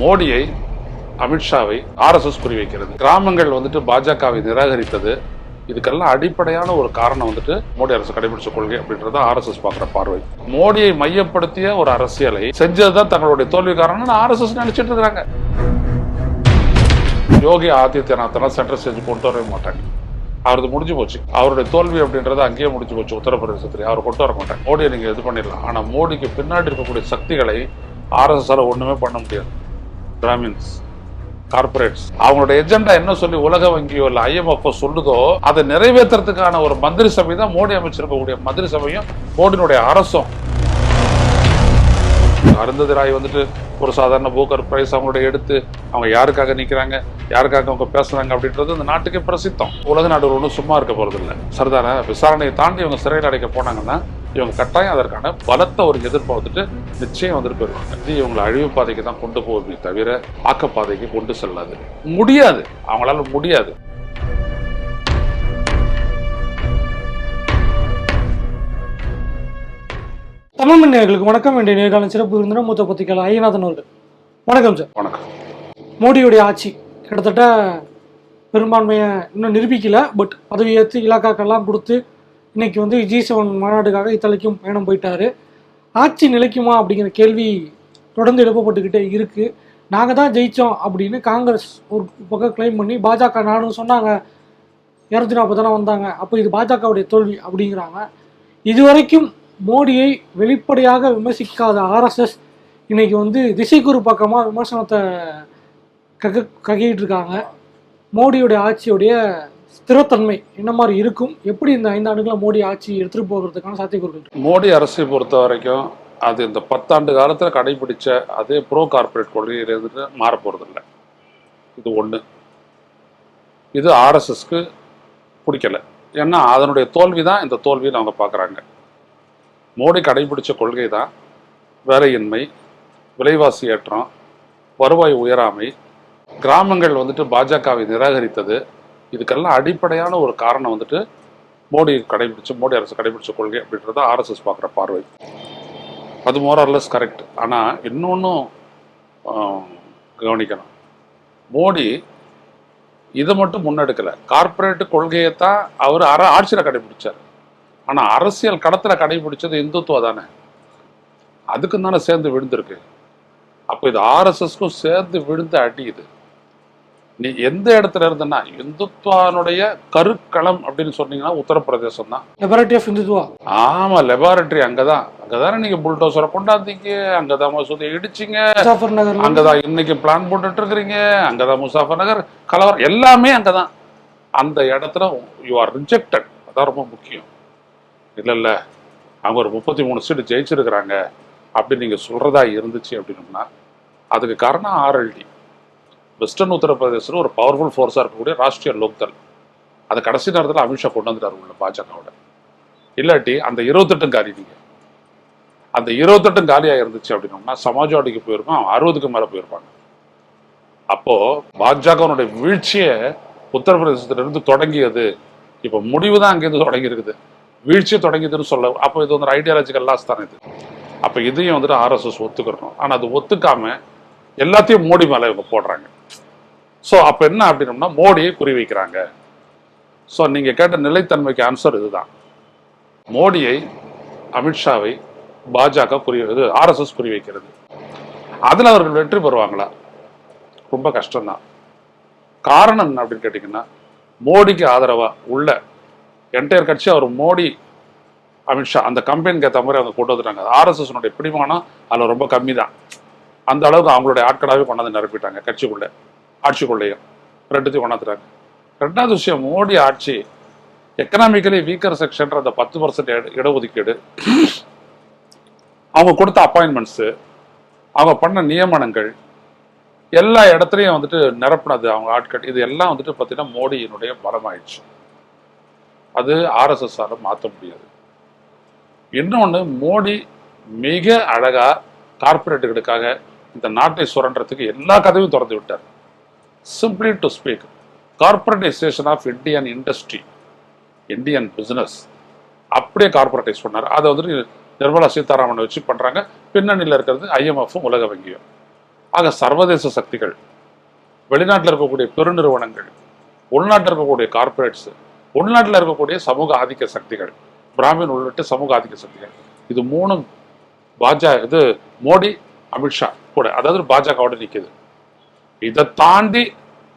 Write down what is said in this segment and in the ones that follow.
மோடியை அமித்ஷாவை ஆர்எஸ்எஸ் குறிவைக்கிறது. கிராமங்கள் வந்துட்டு பாஜகவை நிராகரித்தது. இதுக்கெல்லாம் அடிப்படையான ஒரு காரணம் வந்துட்டு மோடி அரசு கடைபிடிச்ச கொள்கை அப்படின்றத ஆர்எஸ்எஸ் பார்க்குற பார்வை. மோடியை மையப்படுத்திய ஒரு அரசியலை செஞ்சதுதான் தங்களுடைய தோல்வி காரணம்னு ஆர்எஸ்எஸ் நினைச்சிட்டு இருக்காங்க யோகி ஆதித்யநாத்லாம் சென்ட்ரல் ஸ்டேஜ் கொண்டு வரவே மாட்டாங்க. அவரது முடிஞ்சு போச்சு. அவருடைய தோல்வி அப்படின்றது அங்கேயே முடிஞ்சு போச்சு. உத்தரப்பிரதேசத்துல அவர் கொண்டு வர மாட்டாங்க. மோடியை நீங்க இது பண்ணிடலாம். ஆனா மோடிக்கு பின்னாடி இருக்கக்கூடிய சக்திகளை ஆர்எஸ்எஸ் ஒண்ணுமே பண்ண முடியாது. பிராமின்ஸ் கார்பரேட்ஸ் அவங்களோட எஜெண்டா என்ன சொல்லி உலக வங்கியோ இல்ல ஐஎம்எஃப் சொல்லுதோ அதை நிறைவேற்றுறதுக்கான ஒரு மந்திரி சபை தான் மோடி அமைச்சிருக்கக்கூடிய மந்திரி சபையும் மோடியினுடைய அரசும். அருந்ததி ராய் வந்துட்டு ஒரு சாதாரண போக்கர் பிரைஸ் அவங்களோட எடுத்து அவங்க யாருக்காக நிக்கிறாங்க யாருக்காக அவங்க பேசுறாங்க அப்படின்றது இந்த நாட்டுக்கே பிரசித்தம். உலக நாடுகள் ஒன்றும் சும்மா இருக்க போறது இல்லை விசாரணையை தாண்டி இவங்க சிறையில் அடைக்க போனாங்கன்னா இவங்க கட்டாயம் அதற்கான பலத்த ஒரு எதிர்ப்பை வந்துட்டு நிச்சயம் வந்துட்டு போயிருவாங்க இது இவங்களை அழிவு பாதைக்கு தான் கொண்டு போகுமே தவிர ஆக்க பாதைக்கு கொண்டு செல்லாது. முடியாது. அவங்களால முடியாது. தமிழ் மணியர்களுக்கு வணக்கம். வேண்டிய நேர்காலம் சிறப்பு விருந்தினர் மூத்த பத்திரிகையாளர் ஐயநாதன் அவர்கள். வணக்கம் சார். வணக்கம். மோடியுடைய ஆட்சி கிட்டத்தட்ட பெரும்பான்மையை இன்னும் நிரூபிக்கல. பட் பதவி ஏற்று இலாக்காக்கெல்லாம் கொடுத்து இன்னைக்கு வந்து ஜி செவன் மாநாடுக்காக இத்தலைக்கும் பயணம் போயிட்டாரு. ஆட்சி நிலைக்குமா அப்படிங்கிற கேள்வி தொடர்ந்து எழுப்பப்பட்டுக்கிட்டே இருக்கு. நாங்கள் தான் ஜெயித்தோம் அப்படின்னு காங்கிரஸ் ஒரு பக்கம் கிளைம் பண்ணி பாஜக நானும் சொன்னாங்க. இரநூத்தி நாற்பது தானே வந்தாங்க. அப்போ இது பாஜகவுடைய தோல்வி அப்படிங்கிறாங்க. இதுவரைக்கும் மோடியை வெளிப்படையாக விமர்சிக்காத ஆர்எஸ்எஸ் இன்னைக்கு வந்து திசைக்குறு பக்கமாக விமர்சனத்தை கக ககிட்டு இருக்காங்க மோடியுடைய ஆட்சியுடைய ஸ்திரத்தன்மை என்ன மாதிரி இருக்கும்? எப்படி இந்த ஐந்து ஆண்டுகள மோடி ஆட்சி எடுத்துட்டு போகிறதுக்கான சாத்தியக்கூறுகள் மோடி அரசை பொறுத்த வரைக்கும் அது இந்த பத்தாண்டு காலத்தில் கடைபிடிச்ச அதே ப்ரோ கார்ப்பரேட் கொள்கையிலிருந்து மாற போகிறதில்ல இது ஒன்று இது ஆர்எஸ்எஸ்க்கு பிடிக்கல. ஏன்னா அதனுடைய தோல்வி தான் இந்த தோல்வின்னு அவங்க பார்க்குறாங்க மோடி கடைபிடிச்ச கொள்கை தான் வேலையின்மை விலைவாசி ஏற்றம் வருவாய் உயராமை கிராமங்கள் வந்துட்டு பாஜகவை நிராகரித்தது இதுக்கெல்லாம் அடிப்படையான ஒரு காரணம் வந்துட்டு மோடி கடைபிடிச்ச மோடி அரசு கடைபிடிச்ச கொள்கை அப்படின்றத ஆர்எஸ்எஸ் பார்க்குற பார்வை. அது மோரர்லெஸ் கரெக்ட் ஆனால் இன்னொன்றும் கவனிக்கணும். மோடி இதை மட்டும் முன்னெடுக்கலை. கார்ப்பரேட் கொள்கையை தான் அவர் அற ஆட்சியில் கடைபிடிச்சார். ஆனால் அரசியல் கடத்தில் கடைபிடிச்சது இந்துத்துவ தானே. அதுக்கும் தானே சேர்ந்து விழுந்திருக்கு. அப்போ இது ஆர்எஸ்எஸ்க்கும் சேர்ந்து விழுந்து அடி இது. நீ எந்த இடத்துல இருந்தனா இந்துத்வானுடைய கருக்களம் அப்படின்னு சொன்னீங்கன்னா உத்தரப்பிரதேசம் தான். லெபரட்டரி ஆஃப் இந்துத்துவா ஆமா லெபார்டரி அங்கதான். அங்கதானே நீங்க புல்டோசரை கொண்டாந்தீங்க. அங்கதான் மசூதியை இடிச்சிங்க. முசாஃபர் நகர் அங்கதான் இன்னைக்கு பிளான் போட்டுட்டு இருக்கிறீங்க அங்கதான் முசாஃபர் நகர் கலவரம் எல்லாமே அங்கதான். அந்த இடத்துல யூ ஆர் ரிஜெக்டட் அதான் ரொம்ப முக்கியம். இல்ல இல்ல அவங்க ஒரு முப்பத்தி மூணு சீட்டு ஜெயிச்சிருக்கிறாங்க. அப்படி நீங்க சொல்றதா இருந்துச்சு அப்படின்னம்னா அதுக்கு காரணம் ஆர்எல்டி வெஸ்டர்ன் உத்தரப்பிரதேசத்தில் ஒரு பவர்ஃபுல் ஃபோர்ஸாக இருக்கக்கூடிய ராஷ்ட்ரிய லோக்தள். அதை கடைசி நேரத்தில் அமித்ஷா கொண்டு வந்துட்டார் உள்ள பாஜகவோட. இல்லாட்டி அந்த இருபத்தெட்டும் காலி நீங்கள் அந்த இருபத்தெட்டும் காலியாக இருந்துச்சு அப்படின்னோம்னா சமாஜ்வாடிக்கு போயிருப்பான் அவன் அறுபதுக்கு மேலே போயிருப்பாங்க. அப்போது பாஜகவனுடைய வீழ்ச்சியை உத்தரப்பிரதேசத்திலிருந்து தொடங்கியது. இப்போ முடிவு தான் அங்கேருந்து தொடங்கியிருக்குது. வீழ்ச்சி தொடங்கியதுன்னு சொல்ல அப்போ இது வந்து ஐடியாலஜிக்கல் லாஸ் தானே இது. அப்போ இதையும் வந்துட்டு ஆர்எஸ்எஸ் ஒத்துக்கிறணும் ஆனால் அது ஒத்துக்காமல் எல்லாத்தையும் மோடி மேலே இவங்க போடுறாங்க. ஸோ அப்போ என்ன அப்படின்னம்னா மோடியை குறி வைக்கிறாங்க ஸோ நீங்கள் கேட்ட நிலைத்தன்மைக்கு ஆன்சர் இதுதான். மோடியை அமித்ஷாவை பாஜக குறி ஆர்எஸ்எஸ் குறி வைக்கிறது அதில் அவர்கள் வெற்றி பெறுவாங்களா? ரொம்ப கஷ்டம்தான். காரணம் என்ன அப்படின்னு கேட்டிங்கன்னா மோடிக்கு ஆதரவாக உள்ள என்டையர் கட்சி அவர் மோடி அமித்ஷா அந்த கம்பெனிக்கு ஏற்ற மாதிரி அவங்க கொண்டு வந்துட்டாங்க. ஆர்எஸ்எஸ்னுடைய பிடிமானம் அதில் ரொம்ப கம்மி தான் அந்த அளவுக்கு அவங்களுடைய ஆட்களாகவே கொண்டாந்து நிரப்பிட்டாங்க கட்சிக்குள்ளே. ஆட்சிக்குள்ளேயும். ரெண்டுத்தையும் கொண்டாந்துட்டாங்க. ரெண்டாவது விஷயம் மோடி ஆட்சி எக்கனாமிக்கலி வீக்கர் செக்ஷன்ற அந்த பத்து பர்சன்ட் இடஒதுக்கீடு. அவங்க கொடுத்த அப்பாயின்மெண்ட்ஸு அவங்க பண்ண நியமனங்கள் எல்லா இடத்துலையும் வந்துட்டு நிரப்புனது அவங்க ஆட்கள். இது எல்லாம் வந்துட்டு பார்த்தீங்கன்னா மோடியினுடைய பலமாயிடுச்சு. அது ஆர்எஸ்எஸ்ஸால மாற்ற முடியாது. இன்னொன்று மோடி மிக அழகா கார்பரேட்டுகளுக்காக இந்த நாட்டை சுரண்டுறதுக்கு எல்லா கதவையும் திறந்து விட்டார். Simply to speak corporatisation of Indian industry Indian business அப்படியே கார்பரேட்டைஸ் பண்ணார். அதை வந்துட்டு நிர்மலா சீதாராமனை வச்சு பண்ணுறாங்க பின்னணியில் இருக்கிறது ஐஎம்எஃப்பும் உலக வங்கியும். ஆக சர்வதேச சக்திகள் வெளிநாட்டில் இருக்கக்கூடிய பெருநிறுவனங்கள் உள்நாட்டில் இருக்கக்கூடிய கார்பரேட்ஸ் உள்நாட்டில் இருக்கக்கூடிய சமூக ஆதிக்க சக்திகள் பிராமின் உள்ளிட்ட சமூக ஆதிக்க சக்திகள். இது மூணும் பாஜக இது மோடி அமித்ஷா கூட. அதாவது பாஜகவோட நிற்கிது இதை தாண்டி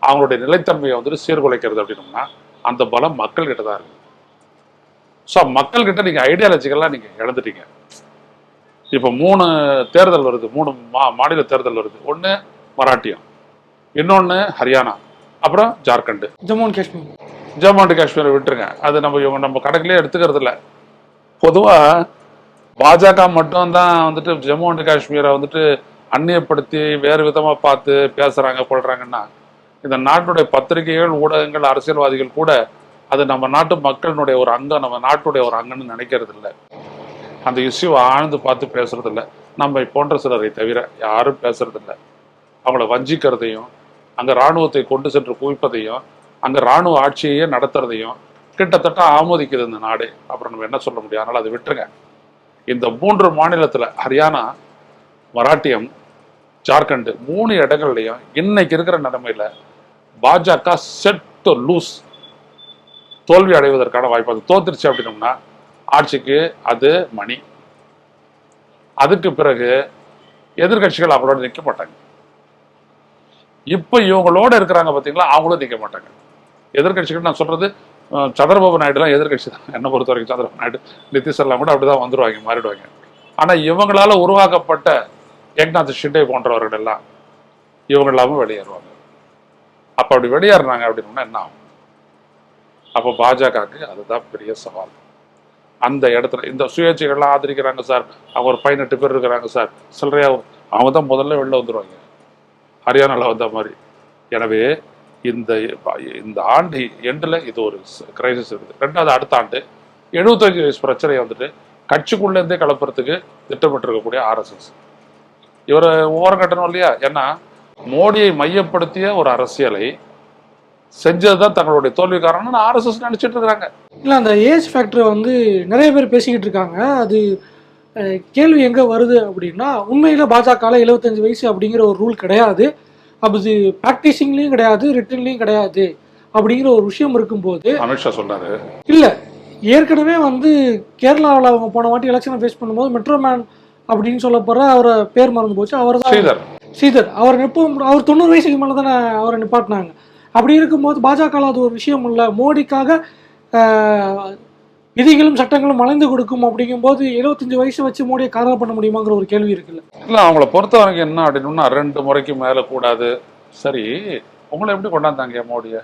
அவங்களுடைய நிலைத்தன்மையை வந்துட்டு சீர்குலைக்கிறது அப்படின்னம்னா அந்த பலம் மக்கள் கிட்ட தான் இருக்கு. ஸோ மக்கள் கிட்ட நீங்க ஐடியாலஜிக்கெல்லாம் நீங்க இழந்துட்டீங்க. இப்போ மூணு தேர்தல் வருது மூணு மா மாநில தேர்தல் வருது. ஒன்று மராட்டியம் இன்னொன்று ஹரியானா அப்புறம் ஜார்க்கண்ட். ஜம்மு அண்ட் காஷ்மீர். ஜம்மு அண்ட் காஷ்மீரை விட்டுருங்க. அது நம்ம இவங்க நம்ம கணக்குலயே எடுத்துக்கிறது இல்ல. பொதுவா பாஜக மட்டும்தான் வந்துட்டு ஜம்மு அண்ட் காஷ்மீரை வந்துட்டு அந்நியப்படுத்தி வேறு விதமாக பார்த்து பேசுகிறாங்க கொள்கிறாங்கன்னா இந்த நாட்டுடைய பத்திரிகைகள் ஊடகங்கள் அரசியல்வாதிகள் கூட அது நம்ம நாட்டு மக்களினுடைய ஒரு அங்கம் நம்ம நாட்டுடைய ஒரு அங்கம்னு நினைக்கிறது இல்லை அந்த இஷ்யூ ஆழ்ந்து பார்த்து பேசுறது இல்லை நம்ம போன்ற சிலரை தவிர யாரும் பேசுறது இல்லை அவங்கள வஞ்சிக்கிறதையும் அங்கே ராணுவத்தை கொண்டு சென்று குவிப்பதையும் அங்கே ராணுவ ஆட்சியையே நடத்துறதையும் கிட்டத்தட்ட ஆமோதிக்குது இந்த நாடு. அப்புறம் நம்ம என்ன சொல்ல முடியும்? அதனால் அதை விட்டுருங்க. இந்த மூன்று மாநிலத்தில் ஹரியானா மராட்டியம் ஜார்க்கண்ட் மூணு இடங்கள்லையும் இன்னைக்கு இருக்கிற நிலைமையில பாஜக செட் டு லூஸ் தோல்வி அடைவதற்கான வாய்ப்பு அது தோத்துருச்சு அப்படின்னோம்னா ஆட்சிக்கு அது மணி. அதுக்கு பிறகு எதிர்க்கட்சிகள் அவங்களோட நிற்க மாட்டாங்க. இப்ப இவங்களோட இருக்கிறாங்க பாத்தீங்களா? அவங்களும் நிற்க மாட்டாங்க. எதிர்கட்சிகள் நான் சொல்றது சந்திரபாபு நாயுடுலாம் எதிர்க்கட்சி தான். என்னை பொறுத்த வரைக்கும் சந்திரபாபு நாயுடு நிதிஷ் எல்லாம் கூட அப்படிதான் வந்துடுவாங்க மாறிடுவாங்க. ஆனா இவங்களால உருவாக்கப்பட்ட ஏக்நாத் ஷிண்டே போன்றவர்கள் எல்லாம் இவங்க இல்லாமல் வெளியேறுவாங்க. அப்போ அப்படி வெளியேறினாங்க அப்படின்னா என்ன ஆகும்? அப்போ பாஜகவுக்கு அதுதான் பெரிய சவால். அந்த இடத்துல இந்த சுயேட்சைகள்லாம் ஆதரிக்கிறாங்க சார். அவங்க ஒரு பதினெட்டு பேர் இருக்கிறாங்க சார். சில்லறையா அவங்க தான் முதல்ல வெளில வந்துருவாங்க. ஹரியானால வந்த மாதிரி. எனவே இந்த இந்த ஆண்டு எண்டில் இது ஒரு கிரைசிஸ் இருக்குது. ரெண்டாவது அடுத்த ஆண்டு எழுபத்தஞ்சு வயசு பிரச்சனையை வந்துட்டு கட்சிக்குள்ளேருந்தே கலப்புறதுக்கு திட்டமிட்டிருக்கக்கூடிய ஆர்எஸ்எஸ் இவரை ஓரம் கட்டணும் இல்லையா? ஏன்னா மோடியை மையப்படுத்திய ஒரு அரசியலை செஞ்சதுதான் தங்களுடைய தோல்வி காரணம்னு ஆர்எஸ்எஸ் நினைச்சிட்டு இருக்கிறாங்க. இல்லை அந்த ஏஜ் ஃபேக்டரை வந்து நிறைய பேர் பேசிக்கிட்டு இருக்காங்க. அது கேள்வி எங்கே வருது அப்படின்னா உண்மையில் பாஜகவில் எழுபத்தஞ்சு வயசு அப்படிங்கிற ஒரு ரூல் கிடையாது. அது ப்ராக்டிஸிங்லேயும் கிடையாது ரிட்டன்லேயும் கிடையாது அப்படிங்கிற ஒரு விஷயம் இருக்கும்போது அமித்ஷா சொன்னாரு. இல்லை ஏற்கனவே வந்து கேரளாவில் அவங்க போன வாட்டி எலெக்ஷனை ஃபேஸ் பண்ணும்போது மெட்ரோ மேன் அப்படின்னு சொல்ல போகிற அவரை பேர் மறந்து போச்சு. அவர் தான் ஸ்ரீதர். அவர் நிப்ப அவர் தொண்ணூறு வயசுக்கு மேலே தானே அவரை நிப்பாட்டினாங்க. அப்படி இருக்கும்போது பாஜக அது ஒரு விஷயம் இல்லை. மோடிக்காக விதிகளும் சட்டங்களும் வளைந்து கொடுக்கும் அப்படிங்கும்போது எழுபத்தஞ்சு வயசு வச்சு மோடியை காரணம் பண்ண முடியுமாங்கிற ஒரு கேள்வி இருக்குல்ல. இல்ல அவங்கள பொறுத்த வரைக்கும் என்ன அப்படின்னா ரெண்டு முறைக்கு மேல கூடாது. சரி உங்களை எப்படி கொண்டாந்தாங்க மோடிய?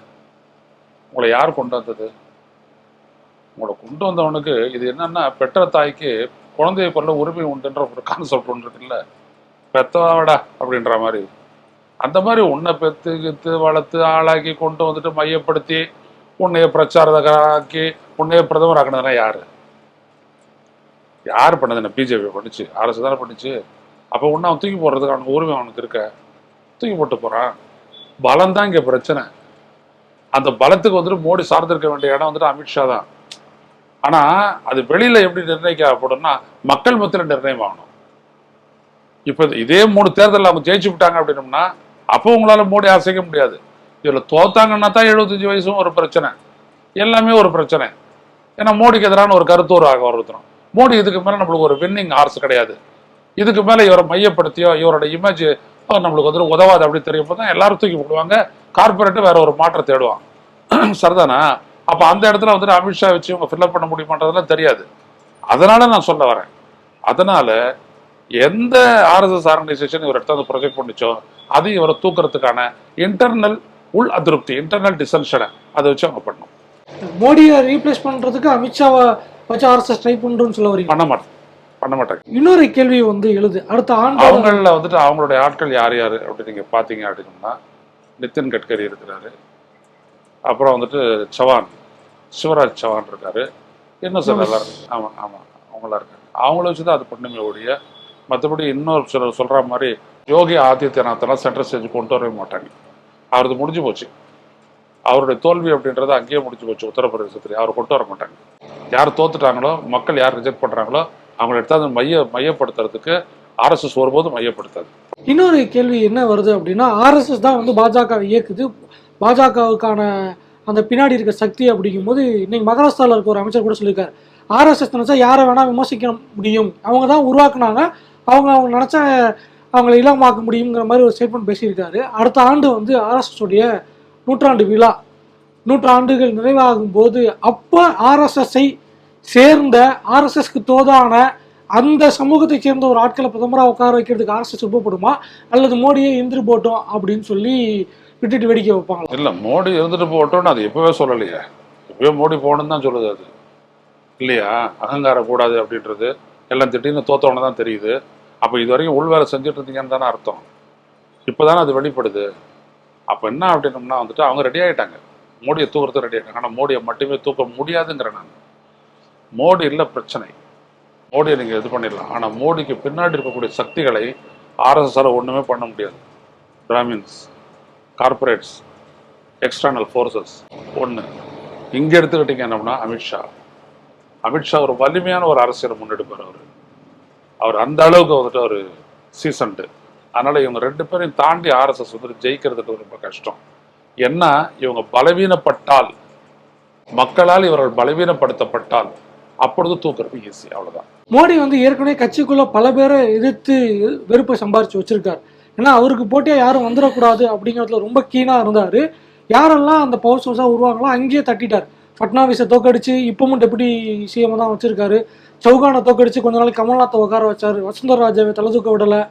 உங்களை யார் கொண்டு வந்தது? உங்களை கொண்டு வந்தவனுக்கு இது என்னன்னா பெற்ற தாய்க்கு குழந்தையை கொல்ல உரிமை உண்டுன்ற ஒரு கான்செப்ட் ஒன்று இருக்குல்ல? பெத்தவாடா அப்படின்ற மாதிரி. அந்த மாதிரி உன்னை பெத்து கித்து வளர்த்து ஆளாக்கி கொண்டு வந்துட்டு மையப்படுத்தி உன்னைய பிரச்சாரகராக்கி உன்னைய பிரதமர் ஆக்கினதுனா யாரு? யார் பண்ணது என்ன? பிஜேபி பண்ணுச்சு. அரசு தானே பண்ணுச்சு. அப்போ ஒன்று அவன் தூக்கி போடுறதுக்கு அவனுக்கு உரிமை அவனுக்கு இருக்க? தூக்கி போட்டு போறான். பலம் தான் இங்கே பிரச்சனை. அந்த பலத்துக்கு வந்துட்டு மோடி சார்ந்திருக்க வேண்டிய இடம் வந்துட்டு அமித்ஷா தான். ஆனா அது வெளியில எப்படி நிர்ணயிக்கப்படும்னா மக்கள் மத்தியில் நிர்ணயம் ஆகணும். இப்போ இதே மூணு தேர்தலில் அவங்க ஜெயிச்சு விட்டாங்க அப்படின்னம்னா அப்போ உங்களால மோடி அசைக்க முடியாது. இதில் தோத்தாங்கன்னா தான் எழுபத்தஞ்சு வயசும் ஒரு பிரச்சனை. எல்லாமே ஒரு பிரச்சனை. ஏன்னா மோடிக்கு எதிரான ஒரு கருத்து ஒரு ஆக ஒருத்தரும் மோடி இதுக்கு மேலே நம்மளுக்கு ஒரு வின்னிங் ஹார்ஸ் கிடையாது. இதுக்கு மேலே இவரை மையப்படுத்தியோ இவரோட இமேஜ் நம்மளுக்கு வந்து உதவாது அப்படி தெரியும் தான் எல்லாரும் தூக்கி போடுவாங்க. கார்பரேட்டு வேற ஒரு மாற்றம் தேடுவான். சரிதானா? அப்ப அந்த இடத்துல வந்துட்டு அமித்ஷா வச்சு இவங்க ஃபில்அப் பண்ண முடியுமான்றதெல்லாம் தெரியாது. அதனால நான் சொல்ல வரேன். அதனால எந்த ஆர்எஸ்எஸ் ஆர்கனைசேஷன் இவர் எடுத்து வந்து ப்ரொஜெக்ட் பண்ணிச்சோ அது இவரை தூக்குறதுக்கான இன்டர்னல் உள் அதிருப்தி இன்டர்னல் டிசன்ஷனை அதை வச்சு அவங்க பண்ணணும். மோடியை ரீப்ளேஸ் பண்ணுறதுக்கு அமித்ஷாவை வச்சு ஆர்எஸ்எஸ் ட்ரை பண்ணுறோன்னு சொல்ல வரீங்க. பண்ண மாட்டாங்க பண்ண மாட்டாங்க இன்னொரு கேள்வி வந்து எழுது. அடுத்த ஆண்டு அவங்கள வந்துட்டு அவங்களுடைய ஆட்கள் யார் யார் அப்படி நீங்க பாத்தீங்க அப்படின்னா நிதின் கட்கரி இருக்கிறாரு. அப்புறம் வந்துட்டு சவான் சிவராஜ் சவான் இருக்காரு. இன்னும் சில எல்லாரும் ஆமா ஆமா அவங்களாம் இருக்காங்க. அவங்கள வச்சு தான் அது பண்ணுமே ஒழிய மற்றபடி இன்னொரு சிலர் சொல்ற மாதிரி யோகி ஆதித்யநாத்தெல்லாம் சென்ட்ரல் ஸ்டேஜ் கொண்டு வரவே மாட்டாங்க. அவரது முடிஞ்சு போச்சு. அவருடைய தோல்வி அப்படின்றது அங்கேயே முடிஞ்சு போச்சு உத்தரப்பிரதேசத்துல. அவர் கொண்டு வர மாட்டாங்க. யார் தோத்துட்டாங்களோ மக்கள் யார் ரிஜெக்ட் பண்றாங்களோ அவங்கள எடுத்தாந்து மைய மையப்படுத்துறதுக்கு ஆர்எஸ்எஸ் ஒருபோதும் மையப்படுத்தாது. இன்னொரு கேள்வி என்ன வருது அப்படின்னா ஆர்எஸ்எஸ் தான் வந்து பாஜக இயக்குது. பாஜகவுக்கான அந்த பின்னாடி இருக்க சக்தி அப்படிங்கும்போது இன்னைக்கு மகாராஷ்டிராவில் இருக்க ஒரு அமைச்சர் கூட சொல்லியிருக்காரு. ஆர்எஸ்எஸ் நினைச்சா யாரை வேணா விமர்சிக்க முடியும். அவங்க தான் உருவாக்குனாங்க. அவங்க அவங்க நினைச்சா அவங்களை இலமாக்க முடியுங்கிற மாதிரி ஒரு ஸ்டேட்மெண்ட் பேசியிருக்காரு. அடுத்த ஆண்டு வந்து ஆர்எஸ்எஸ் உடைய நூற்றாண்டு விழா. நூற்றாண்டுகள் நிறைவாகும் போது அப்போ ஆர்எஸ்எஸ்ஐ சேர்ந்த ஆர்எஸ்எஸ்க்கு தோதான அந்த சமூகத்தை சேர்ந்த ஒரு ஆட்களை பிரதமராக உட்கார வைக்கிறதுக்கு ஆர்எஸ்எஸ் விருப்பப்படுமா? அல்லது மோடியே எந்திரி போட்டோம் அப்படின்னு சொல்லி விட்டுட்டு வேடிக்கை வைப்பாங்களா? இல்ல மோடி இருந்துட்டு போட்டோன்னு அது எப்பவே சொல்லலையே. எப்பவே மோடி போகணும்னு தான் சொல்லுது அது. இல்லையா? அகங்காரம் கூடாது அப்படின்றது. எல்லாம் திடீர்னு தோத்தவன தான் தெரியுது. அப்போ இது வரைக்கும் உள் வேலை செஞ்சுட்டு இருந்தீங்கன்னு தானே அர்த்தம். இப்போதானே அது வெளிப்படுது. அப்போ என்ன அப்படின்னம்னா வந்துட்டு அவங்க ரெடி ஆகிட்டாங்க மோடியை தூக்குறதுக்கு ரெடி ஆகிட்டாங்க ஆனால் மோடியை மட்டுமே தூக்க முடியாதுங்கிற நான். மோடி இல்லை பிரச்சனை. மோடியை நீங்கள் இது பண்ணிடலாம். ஆனால் மோடிக்கு பின்னாடி இருக்கக்கூடிய சக்திகளை ஆர்எஸ்எஸ்ஸால் ஒன்றுமே பண்ண முடியாது. பிராமின்ஸ். கார்ப்பரேட்ஸ் எக்ஸ்டர்னல் ஃபோர்ஸஸ் ஒன்று இங்கே எடுத்துக்கிட்டீங்க என்னம்னா அமித்ஷா அமித்ஷா ஒரு வலிமையான ஒரு அரசியலை முன்னெடுப்பார் அவர் அவர் அந்த அளவுக்கு வந்துட்டு ஒரு சீசன்ட்டு அதனால் இவங்க ரெண்டு பேரையும் தாண்டி ஆர்எஸ்எஸ் வந்துட்டு ஜெயிக்கிறதுக்கு ரொம்ப கஷ்டம். என்ன? இவங்க பலவீனப்பட்டால் மக்களால் இவர்கள் பலவீனப்படுத்தப்பட்டால் அப்பொழுது தூக்குறது ஈஸி அவ்வளோதான் மோடி வந்து ஏற்கனவே கட்சிக்குள்ள பல பேரை எதிர்த்து வெறுப்பை சம்பாரிச்சு வச்சிருக்காரு. ஏன்னா அவருக்கு போட்டியாக யாரும் வந்துடக்கூடாது அப்படிங்கிறதுல ரொம்ப கீனாக இருந்தார். யாரெல்லாம் அந்த பவர் சோர்ஸாக உருவாங்களோ அங்கேயே தட்டிட்டார். ஃபட்னாவிஸை தோக்கடிச்சு இப்பவும் டெபுட்டி சிஎம் தான் வச்சுருக்காரு. சௌகானை தோக்கடிச்சு கொஞ்ச நாளைக்கு கமல்நாத்தை உட்கார வச்சார். வசுந்தர ராஜாவை தலை தூக்க விடலை.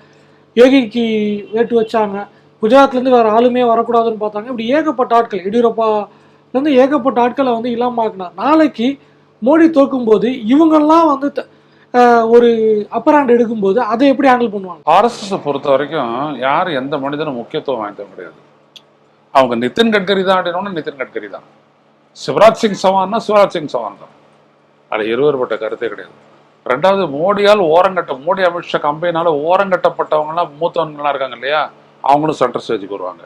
யோகிக்கு வேட்டு வச்சாங்க. குஜராத்லேருந்து வேறு ஆளுமே வரக்கூடாதுன்னு பார்த்தாங்க. இப்படி ஏகப்பட்ட ஆட்கள் எடியூரப்பாலேருந்து ஏகப்பட்ட ஆட்களை வந்து இல்லாம ஆக்கினார். நாளைக்கு மோடி தோக்கும்போது இவங்கெல்லாம் வந்து த- ஒரு அப்பர் ஹேண்ட் எடுக்கும்போது அதை எப்படி ஹேண்டில் பண்ணுவாங்க? ஆர்எஸ்எஸ் பொறுத்த வரைக்கும் யாரும் எந்த மனிதனும் முக்கியத்துவம் வாய்ந்த கிடையாது. அவங்க நிதின் கட்கரி தான் அப்படின்னா நிதின் கட்கரி தான். சிவராஜ் சிங் சவான்னா சிவராஜ் சிங் சவான் தான். அது இருவேறுபட்ட கருத்தே கிடையாது. ரெண்டாவது மோடியால் ஓரங்கட்ட மோடி அமித்ஷா கம்பெனினால ஓரங்கட்டப்பட்டவங்கலாம் மூத்தவங்கலாம் இருக்காங்க இல்லையா? அவங்களும் சென்டர் ஸ்டேஜுக்கு வருவாங்க.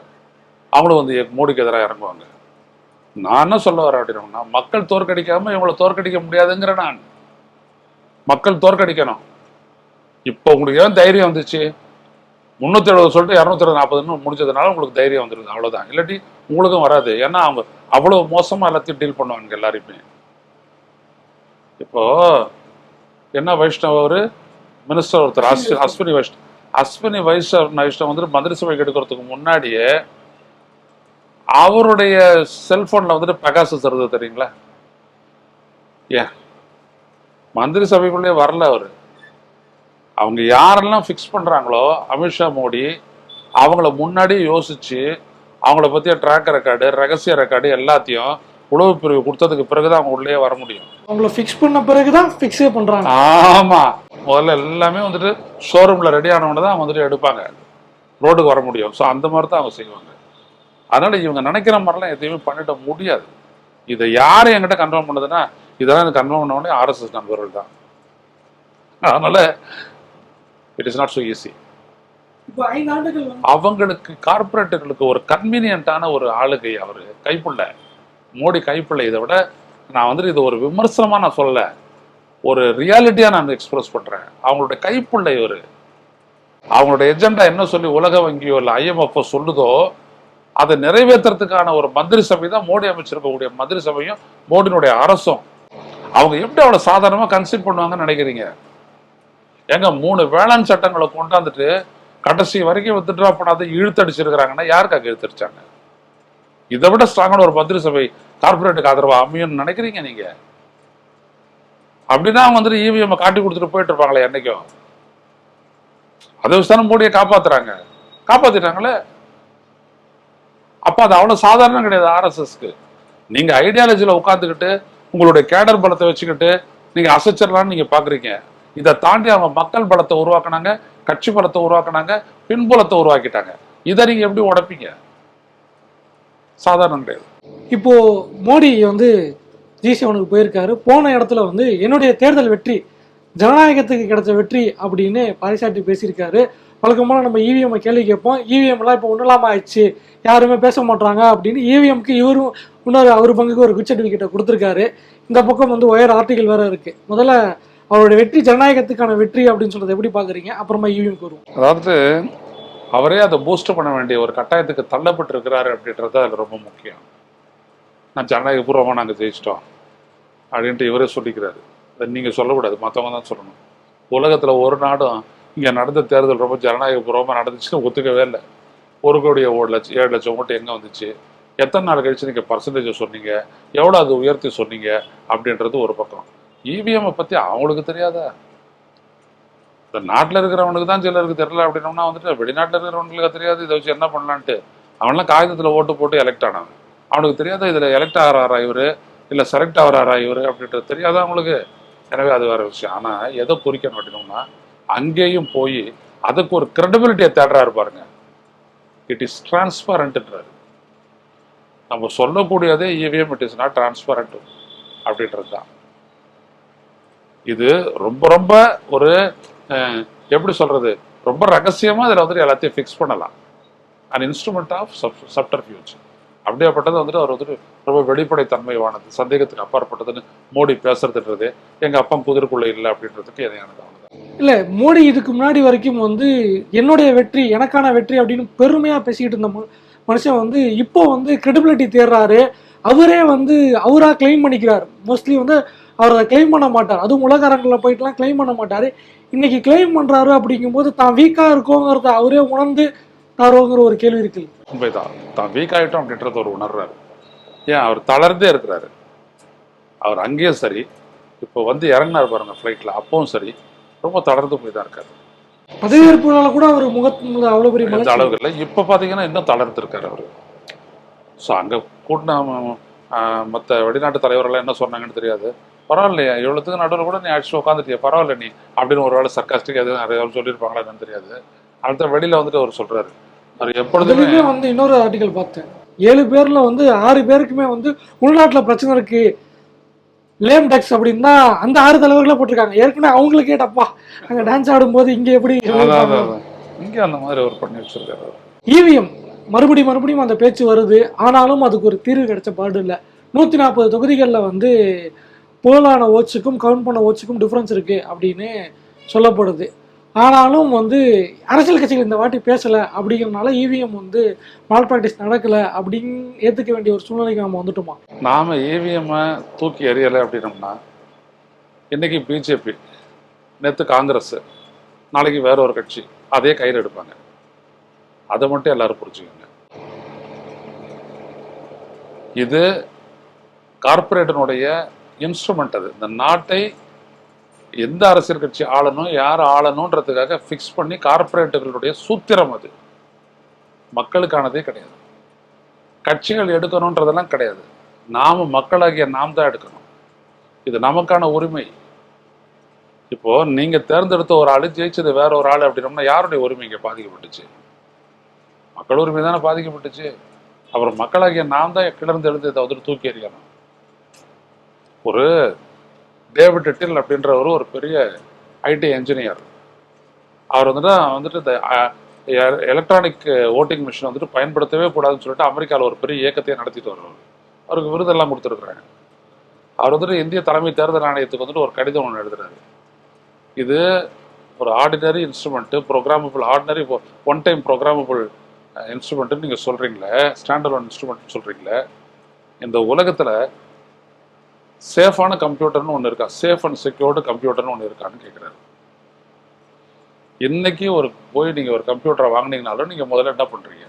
அவங்களும் வந்து மோடிக்கு எதிராக இறங்குவாங்க. நான் என்ன சொல்ல வரேன் அப்படின்னா மக்கள் தோற்கடிக்காம இவங்களை தோற்கடிக்க முடியாதுங்கிற நான். மக்கள் தோற்கடிக்கணும். இப்போ உங்களுக்கு ஏன் தைரியம் வந்துச்சு? முந்நூற்றி எழுபது சொல்லிட்டு இரநூத்தி நாற்பதுன்னு முடிஞ்சதுனால உங்களுக்கு தைரியம் வந்துருது. அவ்வளோதான் இல்லாட்டி உங்களுக்கும் வராது. ஏன்னா அவங்க அவ்வளோ மோசமாக எல்லாத்தையும் டீல் பண்ணுவாங்க எல்லாரையுமே. இப்போ என்ன வைஷ்ணவ் அவரு? மினிஸ்டர் ஒருத்தர் அஸ்வி அஸ்வினி வைஷ்ணவ் அஸ்வினி வைஷ்ணவ் வைஷ்ணவ் வந்துட்டு மந்திரி சபைக்கு எடுக்கிறதுக்கு முன்னாடியே அவருடைய செல்போன்ல வந்துட்டு பெகாசஸ் இருந்தது தெரியுங்களா? ஏன்? மந்திரி சபைக்குள்ளே வரல அவரு. அவங்க யாரெல்லாம் ஃபிக்ஸ் பண்றாங்களோ அமித்ஷா மோடி அவங்கள முன்னாடியே யோசிச்சு அவங்கள பத்திய ட்ராக் ரெக்கார்டு ரகசிய ரெக்கார்டு எல்லாத்தையும் உளவு பிரிவு கொடுத்ததுக்கு பிறகுதான் அவங்க உள்ளே வர முடியும். அவங்கள ஃபிக்ஸ் பண்ண பிறகுதான் ஃபிக்ஸே பண்றாங்க. ஆமா. முதல்ல எல்லாமே வந்துட்டு ஷோரூம்ல ரெடி ஆனவங்க தான் வந்துட்டு எடுப்பாங்க. ரோடுக்கு வர முடியும். ஸோ அந்த மாதிரி தான் அவங்க செய்வாங்க. அதனால இவங்க நினைக்கிற மாதிரிலாம் எதையுமே பண்ணிட முடியாது. இதை யார் என்கிட்ட கன்ஃபார்ம் பண்ணதுன்னா இதெல்லாம் எனக்கு கன்ஃபார்ம் பண்ண உடனே ஆர்எஸ்எஸ் நண்பர்கள் தான். அதனால it is not so easy அவங்களுக்கு கார்பரேட்டுகளுக்கு ஒரு கன்வீனியன்ட்டான ஒரு ஆளுகை அவர். கைப்புள்ள. மோடி கைப்புள்ள இதை விட நான் வந்துட்டு இது ஒரு விமர்சனமா நான் சொல்லல. ஒரு ரியாலிட்டியா நான் எக்ஸ்பிரஸ் பண்றேன். அவங்களுடைய கைப்புள்ள இவர். அவங்களோட எஜெண்டா என்ன சொல்லி உலக வங்கியோ இல்லை ஐஎம்எஃப் சொல்லுதோ அதை நிறைவேற்றுறதுக்கான ஒரு மந்திரி சபை தான் மோடி அமைச்சிருக்கக்கூடிய மந்திரி சபையும் மோடியினுடைய அரசும். அவங்க எப்படி அவ்வளோ சாதாரணமா கன்சிடர் பண்ணுவாங்கன்னு நினைக்கிறீங்க? ஏங்க மூணு வேளாண் சட்டங்களை கொண்டாந்துட்டு கடைசி வரைக்கும் வித்ட்ரா பண்ணாத இழுத்தடிச்சிருக்கிறாங்கன்னா யாருக்காக இழுத்தடிச்சாங்க இதை விட ஸ்ட்ராங்கான ஒரு மந்திரி சபை கார்பரேட்டுக்கு ஆதரவா அமையும்னு நினைக்கிறீங்க நீங்க? அப்படின்னா அவங்க வந்துட்டு இவிஎம் காட்டி கொடுத்துட்டு போயிட்டு இருப்பாங்களே என்னைக்கும். அதை வச்சு தானே மோடியை காப்பாத்துறாங்க. காப்பாத்திட்டாங்களே? அப்ப அது அவ்வளவு சாதாரணம் கிடையாது ஆர்எஸ்எஸ்க்கு நீங்க ஐடியாலஜில உட்காந்துக்கிட்டு உங்களுடைய கேடர் பலத்தை வச்சுக்கிட்டு நீங்க அசைச்சிடலாம்னு நீங்க பாக்குறீங்க. இதை தாண்டி அவங்க மக்கள் பலத்தை உருவாக்குனாங்க கட்சி பலத்தை உருவாக்குனாங்க பின்புலத்தை உருவாக்கிட்டாங்க. இதை நீங்க எப்படி உடப்பீங்க? சாதாரணம் கிடையாது. இப்போ மோடி வந்து ஜி செவனுக்கு போயிருக்காரு. போன இடத்துல வந்து என்னுடைய தேர்தல் வெற்றி ஜனநாயகத்துக்கு கிடைச்ச வெற்றி அப்படின்னு பறைசாட்டி பேசியிருக்காரு. வழக்கமான நம்ம இவிஎம் கேள்வி கேட்போம். இவிஎம் எல்லாம் இப்போ ஒன்றும் ஆயிடுச்சு. யாருமே பேச மாட்டாங்க அப்படின்னு இவிஎம்க்கு இவரும் இன்னொரு அவர் பங்குக்கு ஒரு குட் சர்டிஃபிகேட்டை கொடுத்துருக்காரு. இந்த பக்கம் வந்து ஒயர் ஆர்டிகல் வேற இருக்கு. முதல்ல அவருடைய வெற்றி ஜனநாயகத்துக்கான வெற்றி அப்படின்னு சொல்றது எப்படி பாக்குறீங்க? அப்புறமா இவிஎம் வருவோம் அதாவது அவரே அதை பூஸ்ட் பண்ண வேண்டிய ஒரு கட்டாயத்துக்கு தள்ளப்பட்டு இருக்கிறாரு அப்படின்றது அதில் ரொம்ப முக்கியம். நான் ஜனநாயகபூர்வமாக நாங்கள் ஜெயிச்சிட்டோம் அப்படின்ட்டு இவரே சொல்லிக்கிறாரு. அதை நீங்கள் சொல்லக்கூடாது. மற்றவங்க தான் சொல்லணும். உலகத்தில் ஒரு நாடும் இங்கே நடந்த தேர்தல் ரொம்ப ஜனநாயகபூர்வமாக நடந்துச்சுன்னு ஒத்துக்கவே இல்லை. ஒரு கோடி ஒரு லட்சம் ஏழு லட்சம் ஓட்டு எங்கே வந்துச்சு? எத்தனை நாள் கழிச்சு நீங்கள் பர்சன்டேஜ் சொன்னீங்க? எவ்வளோ அது உயர்த்தி சொன்னீங்க? அப்படின்றது ஒரு பக்கம். இவிஎம்மை பற்றி அவங்களுக்கு தெரியாதா? இந்த நாட்டில் இருக்கிறவனுக்கு தான் சிலருக்கு தெரியல அப்படின்னோம்னா வந்துட்டு வெளிநாட்டில் இருக்கிறவங்களுக்கு தெரியாது. இதை வச்சு என்ன பண்ணலான்ட்டு. அவன்லாம் காகிதத்தில் ஓட்டு போட்டு எலெக்ட் ஆனவன். அவனுக்கு தெரியாத இதில் எலெக்ட் ஆகிறாரா இவர்? இல்லை செலக்ட் ஆகிறாரா இவர் அப்படின்றது தெரியாதா அவங்களுக்கு? எனவே அது வேற விஷயம். ஆனால் எதை குறிக்கணும் அப்படின்னோம்னா அங்கேயும் போய் அதுக்கு ஒரு கிரெடிபிலிட்டியை தேடுறாரு பாருங்க. இட் இஸ் டிரான்ஸ்பரண்ட்ன்றாரு நம்ம சொல்லக்கூடியதே EVM it is not transparent அப்படின்றது தான். இது ரொம்ப ரொம்ப ஒரு அஹ், எப்படி சொல்றது? ரொம்ப ரகசியமா இதுல வந்துட்டு எல்லாத்தையும் ஃபிக்ஸ் பண்ணலாம். அண்ட் இன்ஸ்ட்ருமெண்ட் ஆஃப் சப்டர்ஃபியூஜ் அப்படியேப்பட்டது வந்துட்டு அவர் வந்துட்டு ரொம்ப வெளிப்படைத்தன்மையானது சந்தேகத்துக்கு அப்பாற்பட்டதுன்னு மோடி பேசுறதுன்றது எங்க அப்பா குதிரைக்குள்ள இல்லை அப்படின்றதுக்கு இதையானது அவ்வளவுதான் இல்ல மோடி இதுக்கு முன்னாடி வரைக்கும் வந்து என்னுடைய வெற்றி எனக்கான வெற்றி அப்படின்னு பெருமையா பேசிக்கிட்டு இருந்த மனுஷன் வந்து இப்போ வந்து கிரெடிபிலிட்டி தேடுறாரு அவரே வந்து அவரா கிளைம் பண்ணிக்கிறார். மோஸ்ட்லி வந்து அவர் அதை கிளைம் பண்ண மாட்டார். அதுவும் உலக அரங்கில் போயிட்டுலாம் கிளைம் பண்ண மாட்டார். இன்னைக்கு கிளைம் பண்ணுறாரு அப்படிங்கும்போது தான் வீக்காக இருக்கோங்கிறத அவரே உணர்ந்து தாரோங்கிற ஒரு கேள்வி இருக்கு உண்மைதான். தான் வீக் ஆகிட்டோம் அப்படின்றது ஒரு உணர்றாரு. ஏன்? அவர் தளர்ந்தே இருக்கிறாரு. அவர் அங்கேயும் சரி. இப்போ வந்து இறங்கினார் பாருங்க ஃப்ளைட்டில் அப்பவும் சரி. ரொம்ப தளர்ந்து போய் தான் இருக்காரு. பதவியேற்புனால கூட அவர் முகத்துல அவ்வளவு பெரிய மலர்ச்சி அளவுக்கு இல்லை. இப்போ பார்த்தீங்கன்னா இன்னும் தளர்ந்து இருக்காரு அவர். ஸோ அங்கே கூட்டின மற்ற வெளிநாட்டு தலைவர்கள்லாம் என்ன சொன்னாங்கன்னு தெரியாது. பரவாயில்லையா இவ்வளோத்துக்கு நடுவில் கூட நீ அடிச்சு உட்காந்துட்டியா பரவாயில்ல நீ அப்படின்னு ஒரு வேளை சர்க்காஸ்டிக் எதுவும் நிறைய சொல்லியிருப்பாங்களா என்னன்னு தெரியாது. அடுத்த வெளியில வந்துட்டு அவர் சொல்றாரு. அவர் எப்பொழுதுமே வந்து இன்னொரு ஆர்டிகல் பார்த்தேன். ஏழு பேர்ல வந்து ஆறு பேருக்குமே வந்து உள்நாட்டுல பிரச்சனை இருக்கு. லேம் டெக்ஸ் அப்படின்னா அந்த ஆறு தலைவர்களே போட்டிருக்காங்க. ஏற்கனவே அவங்களுக்கு கேட்டப்பா. அங்க டான்ஸ் ஆடும்போது இங்க எப்படி. இங்க அந்த மாதிரி அவர் பண்ணி வச்சிருக்காரு. இவிஎம் மறுபடியும் மறுபடியும் அந்த பேச்சு வருது. ஆனாலும் அதுக்கு ஒரு தீர்வு கிடைச்ச பாடு இல்லை. நூற்றி நாற்பது தொகுதிகளில் வந்து போலான ஓட்ஸுக்கும் கவுண்ட் பண்ண ஓட்ஸுக்கும் டிஃப்ரென்ஸ் இருக்கு அப்படின்னு சொல்லப்படுது. ஆனாலும் வந்து அரசியல் கட்சிகள் இந்த வாட்டி பேசலை அப்படிங்கிறனால இவிஎம் வந்து மால் ப்ராக்டிஸ் நடக்கலை அப்படின்னு ஏற்றுக்க வேண்டிய ஒரு சூழ்நிலைக்கு நம்ம வந்துட்டோமா? நாம் இவிஎம்மை தூக்கி எறியலை அப்படின்னோம்னா இன்றைக்கி பிஜேபி நேற்று காங்கிரஸ் நாளைக்கு வேற ஒரு கட்சி அதே கையில் எடுப்பாங்க. அதை மட்டும் எல்லாரும் புரிஞ்சுக்கோங்க. இது கார்ப்பரேட்டனுடைய இன்ஸ்ட்ருமெண்ட் அது. இந்த நாட்டை எந்த அரசியல் கட்சி ஆளணும் யார் ஆளணுன்றதுக்காக ஃபிக்ஸ் பண்ணி கார்ப்பரேட்டுகளுடைய சூத்திரம் அது. மக்களுக்கானதே கிடையாது. கட்சிகள் எடுக்கணுன்றதெல்லாம் கிடையாது. நாம மக்களாகிய நாம் தான் எடுக்கணும். இது நமக்கான உரிமை. இப்போ நீங்க தேர்ந்தெடுத்த ஒரு ஆளு ஜெயிச்சது வேற ஒரு ஆள் அப்படின்னோம்னா யாருடைய உரிமை இங்க பாதிக்கப்பட்டுச்சு? மக்கள் உரிமை தானே பாதிக்கப்பட்டுச்சு. அப்புறம் மக்களாகிய நாம் தான் கிளர்ந்து எழுந்து இதை வந்துட்டு தூக்கி எறியணும். ஒரு டேவிட் டிட்டில் அப்படின்றவர் ஒரு பெரிய ஐடி என்ஜினியர். அவர் வந்துட்டு வந்துட்டு இந்த எலக்ட்ரானிக் ஓட்டிங் மிஷின் வந்துட்டு பயன்படுத்தவே கூடாதுன்னு சொல்லிட்டு அமெரிக்காவில் ஒரு பெரிய இயக்கத்தையே நடத்திட்டு வருவார். அவருக்கு விருதெல்லாம் கொடுத்துருக்குறாங்க. அவர் வந்துட்டு இந்திய தலைமை தேர்தல் ஆணையத்துக்கு வந்துட்டு ஒரு கடிதம் ஒன்று எழுதுறாரு. இது ஒரு ordinary instrument programmable ordinary one time programmable இன்ஸ்ட்ருமெண்ட்டுன்னு நீங்கள் சொல்கிறீங்களே ஸ்டாண்டர்ட் ஒன் இன்ஸ்ட்ருமெண்ட்னு சொல்கிறீங்களே இந்த உலகத்தில் சேஃபான கம்ப்யூட்டர்னு ஒன்று இருக்கா? சேஃப் அண்ட் செக்யூர்டு கம்ப்யூட்டர்னு ஒன்று இருக்கான்னு கேட்குறாரு இன்னைக்கு ஒரு போய் நீங்கள் ஒரு கம்ப்யூட்டரை வாங்குனீங்கனாலும் நீங்கள் முதல்ல என்ன பண்ணுறீங்க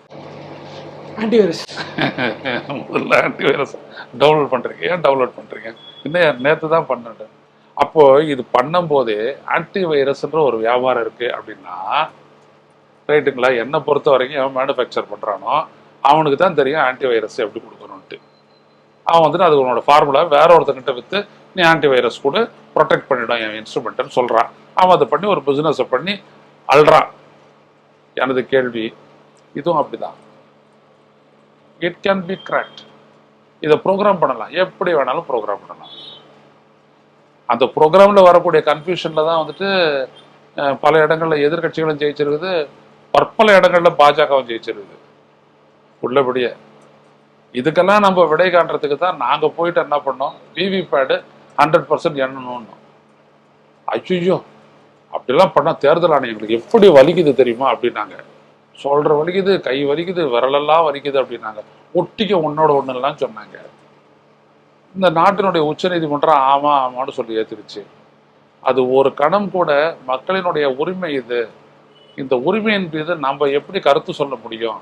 ஆன்டிவைரஸ். முதல்ல ஆன்டிவைரஸ் டவுன்லோட் பண்ணுறீங்க ஏன் டவுன்லோட் பண்ணுறீங்க இன்னும் நேற்று தான் பண்ணேன். அப்போ இது பண்ணும்போதே ஆன்டிவைரஸ்ன்ற ஒரு வியாபாரம் இருக்கு அப்படின்னா ரைட்டுங்களா? என்னை பொறுத்த வரைக்கும் அவன் மேனுஃபேக்சர் பண்ணுறானோ அவனுக்கு தான் தெரியும் ஆன்டிவைரஸ் எப்படி கொடுக்கணும்ட்டு அவன் வந்துட்டு அது உன்னோட ஃபார்முலா வேற ஒருத்தங்கிட்ட விற்று நீ ஆன்டிவைரஸ் கூட ப்ரொடெக்ட் பண்ணிடும் என் இன்ஸ்ட்ருமெண்ட்னு சொல்கிறான் அவன் அதை பண்ணி ஒரு பிஸ்னஸை பண்ணி அல்றான். எனது கேள்வி இதுவும் அப்படிதான். இட் கேன் பி கிராக்ட் இதை ப்ரோக்ராம் பண்ணலாம். எப்படி வேணாலும் ப்ரோக்ராம் பண்ணலாம். அந்த ப்ரோக்ராமில் வரக்கூடிய கன்ஃபியூஷனில் தான் வந்துட்டு பல இடங்களில் எதிர்க்கட்சிகளும் ஜெயிச்சிருக்குது. பற்பல இடங்களில் பாஜகவும் ஜெயிச்சிருக்குது. உள்ளபடியே. இதுக்கெல்லாம் நம்ம விடை காண்றதுக்கு தான் நாங்கள் போயிட்டு என்ன பண்ணோம்? விவிபேடு ஹண்ட்ரட் பர்சன்ட் எண்ணணும்னு. ஐயோ அப்படிலாம் பண்ணால் தேர்தல் ஆணையங்களுக்கு எப்படி வலிக்குது தெரியுமா அப்படின்னாங்க. சொல்ற வலிக்குது கை வலிக்குது விரலெல்லாம் வலிக்குது அப்படின்னாங்க. ஒட்டிக்க ஒன்னோட ஒண்ணுலாம் சொன்னாங்க. இந்த நாட்டினுடைய உச்சநீதிமன்றம் ஆமா ஆமான்னு சொல்லி ஏத்துருச்சு அது ஒரு கணம் கூட மக்களினுடைய உரிமை இது. இந்த உரிமையின் மீது நம்ம எப்படி கருத்து சொல்ல முடியும்?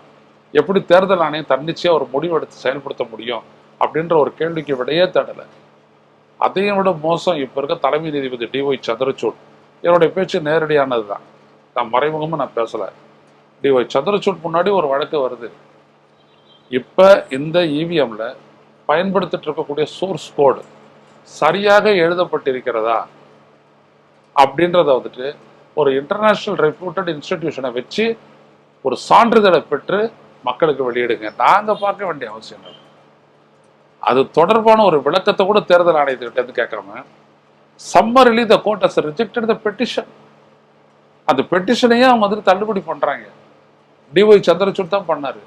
எப்படி தேர்தல் ஆணையம் தன்னிச்சையாக ஒரு முடிவெடுத்து செயல்படுத்த முடியும் அப்படின்ற ஒரு கேள்விக்கு விடையே தேடலை. அதையும் விட மோசம் இப்போ இருக்க தலைமை நீதிபதி டிஒய் சந்திரசூட். என்னுடைய பேச்சு நேரடியானது தான். நான் மறைமுகமாக நான் பேசல. டிஒய் சந்திரசூட் முன்னாடி ஒரு வழக்கு வருது. இப்போ இந்த இவிஎம்ல பயன்படுத்திட்டு இருக்கக்கூடிய சோர்ஸ் கோடு சரியாக எழுதப்பட்டிருக்கிறதா? அப்படின்றத வந்துட்டு ஒரு இன்டர்நேஷ்னல் ரெப்யூட்டட் இன்ஸ்டிடியூஷனை வச்சு ஒரு சான்றிதழை பெற்று மக்களுக்கு வெளியிடுங்க. நாங்கள் பார்க்க வேண்டிய அவசியம் இல்லை. அது தொடர்பான ஒரு விளக்கத்தை கூட தேர்தல் ஆணையத்துக்கிட்டேருந்து இருந்து summer summarily the court has rejected the petition அந்த பெட்டிஷனையே அவங்க வந்துட்டு தள்ளுபடி பண்றாங்க. டிஒய் சந்திரசூட் தான் பண்ணாரு.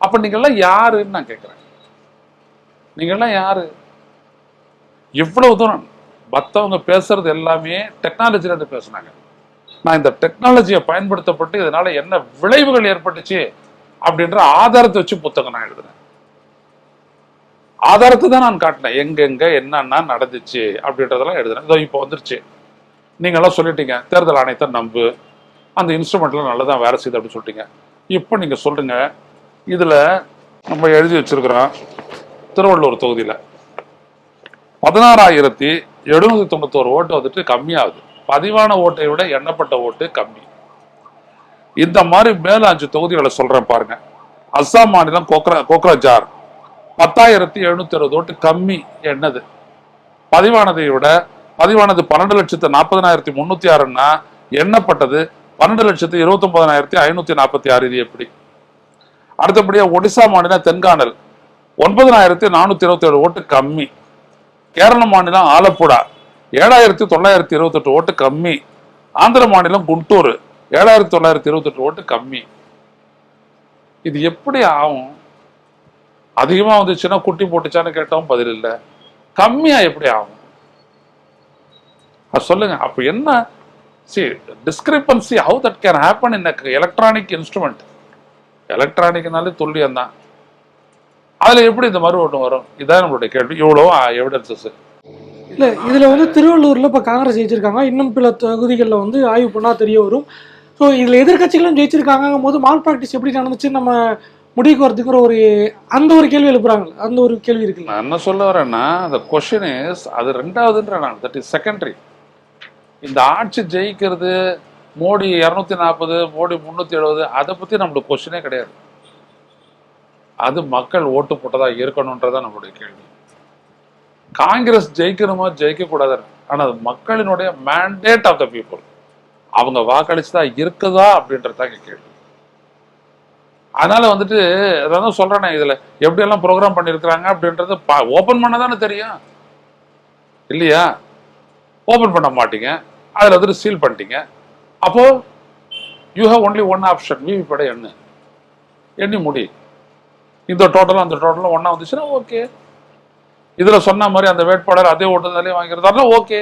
அப்போ நீங்கெல்லாம் யாருன்னு நான் கேட்குறேன். நீங்கெல்லாம் யாரு? இவ்வளவு தூரம் மற்றவங்க பேசுறது எல்லாமே டெக்னாலஜிலேருந்து பேசுனாங்க. நான் இந்த டெக்னாலஜியை பயன்படுத்தப்பட்டு இதனால என்ன விளைவுகள் ஏற்பட்டுச்சு? அப்படின்ற ஆதாரத்தை வச்சு புத்தகம் நான் எழுதுனேன். ஆதாரத்தை தான் நான் காட்டினேன். எங்கெங்க என்னென்ன நடந்துச்சு அப்படின்றதெல்லாம் எழுதுனேன். இதோ இப்போ வந்துருச்சு. நீங்க எல்லாம் சொல்லிட்டீங்க தேர்தல் ஆணையத்தை நம்பு. அந்த இன்ஸ்ட்ருமெண்ட்லாம் நல்லதான் வேலை செய்யுது அப்படின்னு சொல்லிட்டீங்க. இப்போ நீங்க சொல்லுங்க இதுல நம்ம எழுதி வச்சிருக்கிறோம் திருவள்ளூர் தொகுதியில் பதினாறாயிரத்தி எழுநூத்தி தொண்ணூத்தோரு ஓட்டு வந்துட்டு கம்மியாகுது. பதிவான ஓட்டை விட எண்ணப்பட்ட ஓட்டு கம்மி. இந்த மாதிரி மேல அஞ்சு தொகுதிகளை சொல்றேன் பாருங்க. அஸ்ஸாம் மாநிலம் கோக்ரா கோக்ராஜார். பத்தாயிரத்தி எழுநூத்தி அறுபது ஓட்டு கம்மி என்னது? பதிவானதை விட பதிவானது பன்னெண்டு லட்சத்து நாற்பதனாயிரத்தி முன்னூத்தி ஆறுன்னா எண்ணப்பட்டது பன்னெண்டு லட்சத்து இருபத்தி ஒன்பதனாயிரத்தி ஐநூத்தி நாற்பத்தி ஆறு இது எப்படி? அடுத்தபடியா ஒடிசா மாநிலம் தென்கானல். ஒன்பதனாயிரத்தி நானூத்தி இருபத்தி ஏழு ஓட்டு கம்மி. கேரள மாநிலம் ஆலப்புழா. ஏழாயிரத்தி தொள்ளாயிரத்தி இருபத்தெட்டு ஓட்டு கம்மி. ஆந்திர மாநிலம் குண்டூர். ஏழாயிரத்தி தொள்ளாயிரத்தி இருபத்தெட்டு ஓட்டு கம்மி. இது எப்படி ஆகும்? அதிகமா வந்துச்சுன்னா குட்டி போட்டுச்சான்னு கேட்டோம் பதில் இல்லை. கம்மியா எப்படி ஆகும்? அது சொல்லுங்க. அப்ப என்ன? See discrepancy how that can happen in electronic instrument எலக்ட்ரானிக்னாலே துல்லியம் தான் அதுல எப்படி இந்த மாதிரி வரும்? இதான் நம்மளுடைய கேள்வி. இவ்வளோ எவிடன்சஸ் இல்ல இதுல வந்து திருவள்ளூர்ல இப்ப காங்கிரஸ் ஜெயிச்சிருக்காங்க. இன்னும் பல தொகுதிகளில் வந்து ஆய்வு பண்ணா தெரிய வரும். ஸோ இதில் எதிர்க்கட்சிகளும் ஜெயிச்சிருக்காங்க போது மால் ப்ராக்டிஸ் எப்படி நடந்துச்சு நம்ம முடிவுக்கு வரதுக்குற ஒரு அந்த ஒரு கேள்வி எழுப்புறாங்க. அந்த ஒரு கேள்வி இருக்கு நான் என்ன சொல்ல வரேன்னா அந்த கொஷின் இஸ் அது ரெண்டாவதுன்ற நான். தட் இஸ் செகண்டரி இந்த ஆட்சி ஜெயிக்கிறது மோடி இரநூத்தி நாற்பது மோடி முந்நூற்றி எழுபது அதை பற்றி நம்மளுக்கு கொஷினே கிடையாது. அது மக்கள் ஓட்டு போட்டதாக இருக்கணுன்றதான் நம்மளுடைய கேள்வி. காங்கிரஸ் ஜெயிக்கணுமா? ஜெயிக்கக்கூடாது ஆனால் அது மக்களினுடைய மேண்டேட் ஆஃப் த பீப்புள் அவங்க வாக்களிச்சுதா இருக்குதா அப்படின்றதாங்க கேள்வி. அதனால வந்துட்டு அதான் சொல்றேனே இதுல எப்படி எல்லாம் ப்ரோக்ராம் பண்ணிருக்கிறாங்க அப்படின்றது ஓபன் பண்ண தானே தெரியும். இல்லையா? ஓபன் பண்ண மாட்டீங்க. அதில் வந்துட்டு சீல் பண்ணிட்டீங்க. அப்போ you have only one option விவி படை எண்ணு. எண்ணி முடி. இந்த டோட்டலும் அந்த டோட்டலும் ஒன்றா வந்துச்சுன்னா ஓகே இதில் சொன்ன மாதிரி அந்த வேட்பாளர் அதே ஓட்டுதாலே வாங்கிறதால ஓகே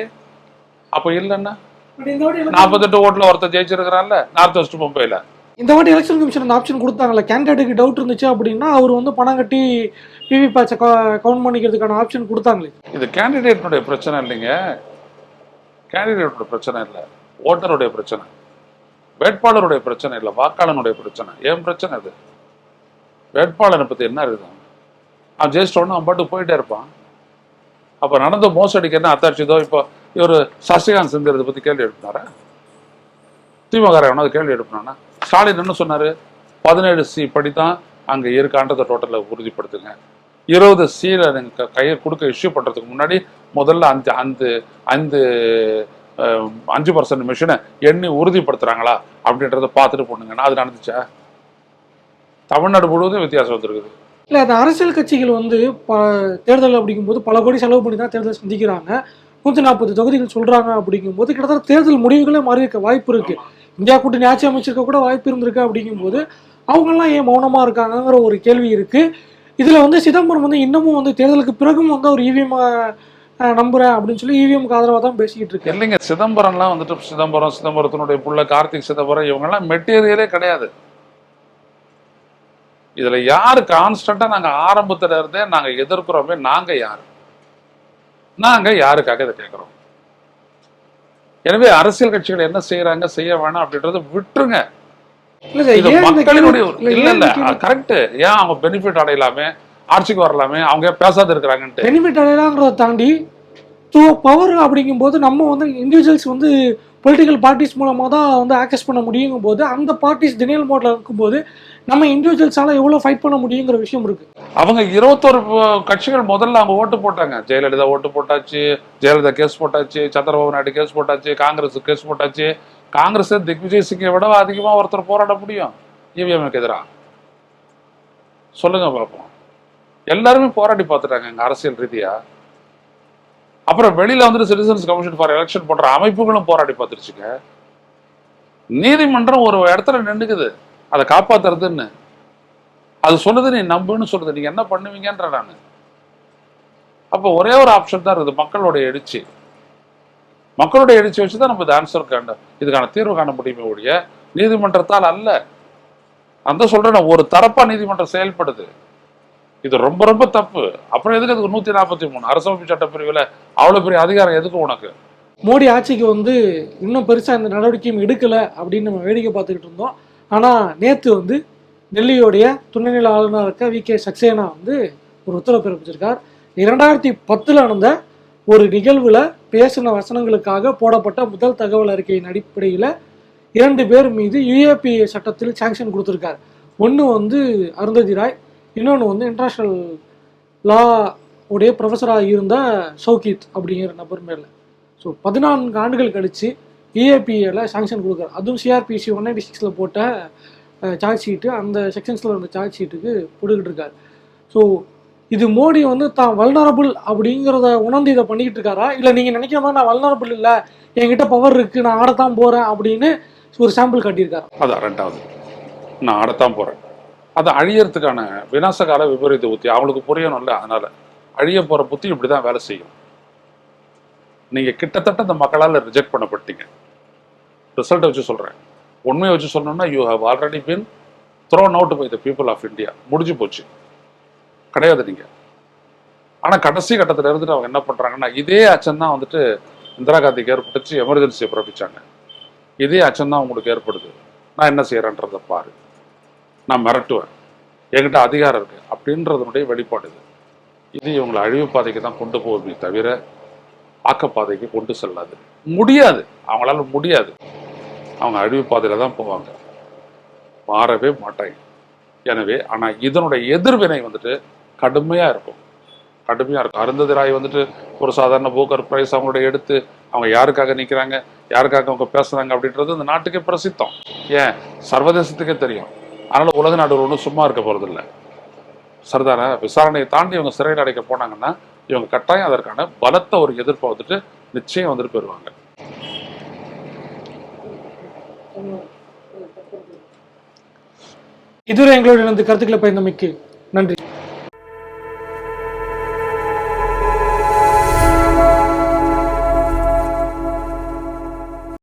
அப்போ இல்லைன்னா? நாற்பத்தெட்டு ஓட்டுல ஒருத்தர் ஜெயிச்சிருக்கிறான்ல நார்த் வெஸ்ட் மும்பைல. இந்த வாட்டி எலெக்ஷன் கமிஷன் அந்த ஆப்ஷன் கொடுத்தாங்கல்ல கேண்டிடேட்டுக்கு டவுட் இருந்துச்சு அப்படின்னா அவர் வந்து பணம் கட்டி விவி பேட்சை கவுண்ட் பண்ணிக்கிறதுக்கான ஆப்ஷன் கொடுத்தாங்களே. இது கேண்டிடேட்னுடைய பிரச்சனை இல்லைங்க. கேண்டிடேட்டோட பிரச்சனை இல்லை. ஓட்டருடைய பிரச்சனை. வேட்பாளருடைய பிரச்சனை இல்லை. வாக்காளனுடைய பிரச்சனை. ஏன் பிரச்சனை இது வேட்பாளரை பத்தி என்ன இருக்குது அவன் ஜெயிச்சிட்டோன்னு அவன் பாட்டுக்கு போயிட்டே இருப்பான். அப்ப நடந்த மோசடிக்கு என்ன அத்தாட்சிதோ இப்போ இவர் சசிகாந்த் சிந்தரத்தை பத்தி கேள்வி எழுப்பினாரா? திமுக எவனாவது கேள்வி எழுப்பினானா? ஸ்டாலின் என்ன சொன்னாரு? பதினேழு சி படித்தான் அங்க இருக்கான்றதை டோட்டலை உறுதிப்படுத்துங்க. இருபது சீல நீங்க கையை கொடுக்க இஷ்யூ பண்றதுக்கு முன்னாடி முதல்ல அஞ்சு அஞ்சு அஞ்சு அஞ்சு பர்சன்ட் மிஷினை எண்ணி உறுதிப்படுத்துறாங்களா அப்படின்றத பார்த்துட்டு போனுங்கன்னா அது நடந்துச்சா? தமிழ்நாடு முழுவதும் வித்தியாசம் வந்திருக்குது. இல்லை அந்த அரசியல் கட்சிகள் வந்து ப தேர்தல் அப்படிங்கும்போது பல கோடி செலவு பண்ணி தான் தேர்தல் சந்திக்கிறாங்க. நூற்றி நாற்பது தொகுதிகள் சொல்கிறாங்க அப்படிங்கும்போது கிட்டத்தட்ட தேர்தல் முடிவுகளே மாறி இருக்க வாய்ப்பு இருக்குது இந்தியா கூட்டணி ஆட்சி அமைச்சிருக்க கூட வாய்ப்பு இருந்திருக்கு அப்படிங்கும்போது அவங்கெல்லாம் ஏன் மௌனமாக இருக்காங்கங்கிற ஒரு கேள்வி இருக்குது இதில் வந்து சிதம்பரம் வந்து இன்னமும் வந்து தேர்தலுக்கு பிறகும் வந்து ஒரு இவிஎம் நம்புறேன் அப்படின்னு சொல்லி இவிஎம்க்கு ஆதரவாக தான் பேசிக்கிட்டு இருக்கு இல்லைங்க சிதம்பரம்லாம் வந்துட்டு சிதம்பரம் சிதம்பரத்தினுடைய புள்ள கார்த்திக் சிதம்பரம் இவங்கெல்லாம் மெட்டீரியலே கிடையாது. இதில் யார் கான்ஸ்டண்ட்டாக நாங்கள் ஆரம்பத்தில் இருந்தே நாங்கள் எதிர்க்கிறோமே நாங்கள் யார்? நாங்க யாருக்காக இதை கேட்கிறோம்? எனவே அரசியல் கட்சிகள் என்ன செய்யறாங்க செய்ய வேணாம் அப்படின்றத விட்டுருங்க. மக்களினுடைய இல்ல, கரெக்ட் ஏன் அவங்க பெனிஃபிட் அடையலாமே? ஆட்சிக்கு வரலாமே? அவங்க பேசாத இருக்கிறாங்கன்ட்டு. பெனிஃபிட் அடையலாங்கிறத தாண்டி ஸோ பவர் அப்படிங்கும்போது நம்ம வந்து இண்டிவிஜுவல்ஸ் வந்து பொலிட்டிக்கல் பார்ட்டிஸ் மூலமாக தான் வந்து ஆக்சஸ் பண்ண முடியுங்கும் போது அந்த பார்ட்டிஸ் தினியல் மோட்ல இருக்கும்போது நம்ம இண்டிவிஜுவல்ஸால எவ்வளோ ஃபைட் பண்ண முடியுங்கிற விஷயம் இருக்கு. அவங்க இருபத்தொரு கட்சிகள் முதல்ல அவங்க ஓட்டு போட்டாங்க. ஜெயலலிதா ஓட்டு போட்டாச்சு ஜெயலலிதா கேஸ் போட்டாச்சு சந்திரபாபு நாயுடு கேஸ் போட்டாச்சு காங்கிரஸ் கேஸ் போட்டாச்சு. காங்கிரஸ் திக்விஜய் சிங்கை விட அதிகமாக ஒருத்தர் போராட முடியும். இவிஎம்க்கு எதிராக சொல்லுங்க பார்ப்போம் எல்லாருமே போராடி பார்த்துட்டாங்க எங்க அரசியல் ரீதியாக அப்புறம் வெளியில வந்துட்டு சிட்டிசன்ஸ் கமிஷன் ஃபார் எலெக்ஷன் போன்ற அமைப்புகளும் போராடி பார்த்துருச்சுங்க. நீதிமன்றம் ஒரு இடத்துல நின்றுக்குது அதை காப்பாத்துறதுன்னு. அது சொல்லுது நீ நம்புன்னு சொல்லுது. நீங்க என்ன பண்ணுவீங்கன்ற நான். அப்போ ஒரே ஒரு ஆப்ஷன் தான் இருக்குது மக்களுடைய எழுச்சி. மக்களுடைய எழுச்சி வச்சு தான் நம்ம இந்த ஆன்சர் காண இதுக்கான தீர்வு காண முடியுமே ஒழிய நீதிமன்றத்தால் அல்ல. அந்த சொல்றேன் ஒரு தரப்பா நீதிமன்றம் செயல்படுது. இது ரொம்ப ரொம்ப தப்பு. அப்புறம் எதுக்கு அதுக்கு நூத்தி நாற்பத்தி மூணு? அரசமைப்பு சட்டப்பிரிவுல அவ்வளோ பெரிய அதிகாரம் எதுக்கு உனக்கு? மோடி ஆட்சிக்கு வந்து இன்னும் பெருசாக இந்த நடவடிக்கையும் எடுக்கலை அப்படின்னு நம்ம வேடிக்கை பார்த்துக்கிட்டு இருந்தோம். ஆனால் நேற்று வந்து டெல்லியோடைய துணைநிலை ஆளுநர் இருக்க வி. கே. சக்சேனா வந்து ஒரு உத்தரவு பிறப்பிச்சிருக்கார். இரண்டாயிரத்தி பத்தில் நடந்த ஒரு நிகழ்வில் பேசின வசனங்களுக்காக போடப்பட்ட முதல் தகவல் அறிக்கையின் அடிப்படையில் இரண்டு பேர் மீது யுஏபி சட்டத்தில் சாங்ஷன் கொடுத்துருக்கார். ஒன்று வந்து அருந்ததி ராய் இன்னொன்று வந்து இன்டர்நேஷ்னல் லா உடைய ப்ரொஃபஸராக இருந்த சௌகித் அப்படிங்கிற நபர் மேலே. ஸோ பதினான்கு ஆண்டுகள் கழித்து ஏஏபிஏல சாங்ஷன் கொடுக்குறாரு. அதுவும் சிஆர்பிசி ஒன் நைன்டி சிக்ஸில் போட்ட சார்ஜ் ஷீட்டு அந்த செக்ஷன்ஸில் இருந்த சார்ஜ் ஷீட்டுக்கு போட்டுக்கிட்டு இருக்காரு. ஸோ இது மோடி வந்து தான் வல்னரபுள் அப்படிங்கிறத உணர்ந்து இதை பண்ணிக்கிட்டு இருக்காரா? இல்லை நீங்கள் நினைக்கிற மாதிரி நான் வல்னரபுள் இல்லை என்கிட்ட பவர் இருக்குது நான் ஆடத்தான் போகிறேன் அப்படின்னு ஒரு சாம்பிள் காட்டியிருக்காரு? அதான் ரெண்டாவது. நான் ஆடத்தான் போகிறேன் அதை அழியறதுக்கான வினாசகால விபரீத புத்தி அவங்களுக்கு புரியணும்ல அதனால. அழிய போற புத்தி இப்படிதான் வேலை செய்யும். நீங்க கிட்டத்தட்ட இந்த மக்களால் ரிஜெக்ட் பண்ணப்பட்டீங்க. ரிசல்ட்டை வச்சு சொல்றேன். உண்மையை வச்சு சொல்லணும்னா you have already been thrown out by the people of India முடிஞ்சு போச்சு. கிடையாது நீங்க. ஆனா கடைசி கட்டத்துல இருந்துட்டு அவங்க என்ன பண்றாங்கன்னா இதே அச்சம் தான் வந்துட்டு இந்திரா காந்திக்கு ஏற்பட்டுச்சு எமர்ஜென்சியை பிறப்பிச்சாங்க. இதே அச்சம் தான் உங்களுக்கு ஏற்படுது. நான் என்ன செய்யறேன்றதை பாரு. நான் மிரட்டுவேன். என்கிட்ட அதிகாரம் இருக்குது அப்படின்றதனுடைய வெளிப்பாடு இது. இது இவங்களை அழிவு பாதைக்கு தான் கொண்டு போகுமே தவிர ஆக்கப்பாதைக்கு கொண்டு செல்லாது. முடியாது. அவங்களால முடியாது. அவங்க அழிவு பாதையில் தான் போவாங்க. மாறவே மாட்டாங்க. எனவே ஆனால் இதனுடைய எதிர்வினை வந்துட்டு கடுமையாக இருக்கும். கடுமையாக இருக்கும். அருந்ததி ராய் வந்துட்டு ஒரு சாதாரண போக்கர் பிரைஸ் அவங்களுடைய எடுத்து அவங்க யாருக்காக நிற்கிறாங்க யாருக்காக அவங்க பேசுகிறாங்க அப்படின்றது இந்த நாட்டுக்கே பிரசித்தம். ஏன்? சர்வதேசத்துக்கே தெரியும். அதனால உலக நாடுகள் ஒன்றும் சும்மா இருக்க போறது இல்ல சரிதானே விசாரணையை தாண்டி இவங்க சிறையில் அடைக்க போனாங்கன்னா இவங்க கட்டாயம் அதற்கான பலத்த ஒரு எதிர்ப்பை வந்துட்டு நிச்சயம் வந்துட்டு போயிடுவாங்க இதுவரை எங்களோட இணைந்து கருத்துக்களை பயந்தமைக்கு